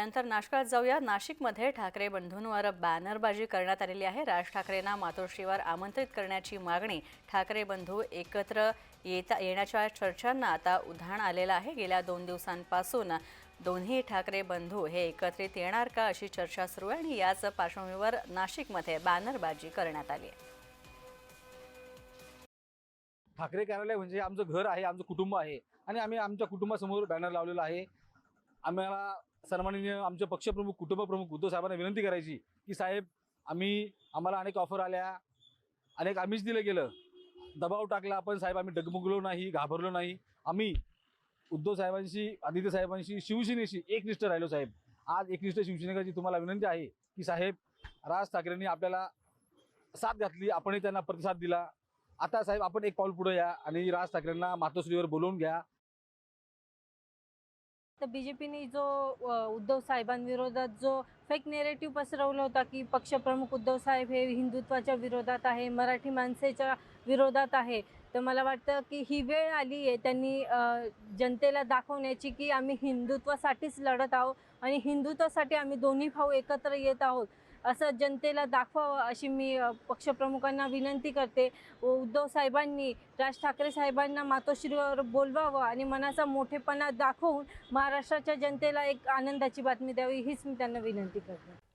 यानंतर नाशकात जाऊया. नाशिकमध्ये ठाकरे बंधूंवर बॅनरबाजी करण्यात आलेली आहे. राज ठाकरेंना मातोश्रीवर आमंत्रित करण्याची मागणी ठाकरे बंधू एकत्र येता येण्याच्या चर्चांना आता उधाण आलेलं आहे. गेल्या दोन दिवसांपासून दोन्ही ठाकरे बंधू हे एकत्रित येणार का अशी चर्चा सुरू आहे आणि याच पार्श्वभूमीवर नाशिकमध्ये बॅनरबाजी करण्यात आली आहे. ठाकरे कार्यालय म्हणजे आमचं घर आहे आमचं कुटुंब आहे आणि आम्ही आमच्या कुटुंबासमोर बॅनर लावलेला आहे. आम्हाला सन्माननीय आमचे पक्षप्रमुख कुटुंबप्रमुख उद्धव साहेबांना विनंती करायची की साहेब आम्ही आम्हाला अनेक ऑफर आल्या अनेक आम्हीच दिलं गेलं. दबाव टाकला पण साहेब आम्ही डगमगलो नाही घाबरलो नाही. आम्ही उद्धव साहेबांशी आदित्य साहेबांशी शिवसेनेशी एकनिष्ठ राहिलो साहेब. आज एकनिष्ठ शिवसेनेकाची तुम्हाला विनंती आहे की साहेब राज ठाकरेंनी आपल्याला साथ घातली आपणही त्यांना प्रतिसाद दिला. आता साहेब आपण एक पाऊल पुढे या आणि राज ठाकरेंना मातोश्रीवर बोलवून घ्या. तर बी जे पीने जो उद्धव साहेबांविरोधात जो फेक नेरेटिव्ह पसरवला होता की पक्षप्रमुख उद्धव साहेब हे हिंदुत्वाच्या विरोधात आहे मराठी माणसेच्या विरोधात आहे तर मला वाटतं की ही वेळ आली आहे त्यांनी जनतेला दाखवण्याची की आम्ही हिंदुत्वासाठीच लढत आहोत आणि हिंदुत्वासाठी आम्ही दोन्ही भाऊ एकत्र येत आहोत. असं जनतेला दाखवावं अशी मी पक्षप्रमुखांना विनंती करते. उद्धव साहेबांनी राज ठाकरे साहेबांना मातोश्रीवर बोलवावं आणि मनाचा मोठेपणा दाखवून महाराष्ट्राच्या जनतेला एक आनंदाची बातमी द्यावी हीच मी त्यांना विनंती करते.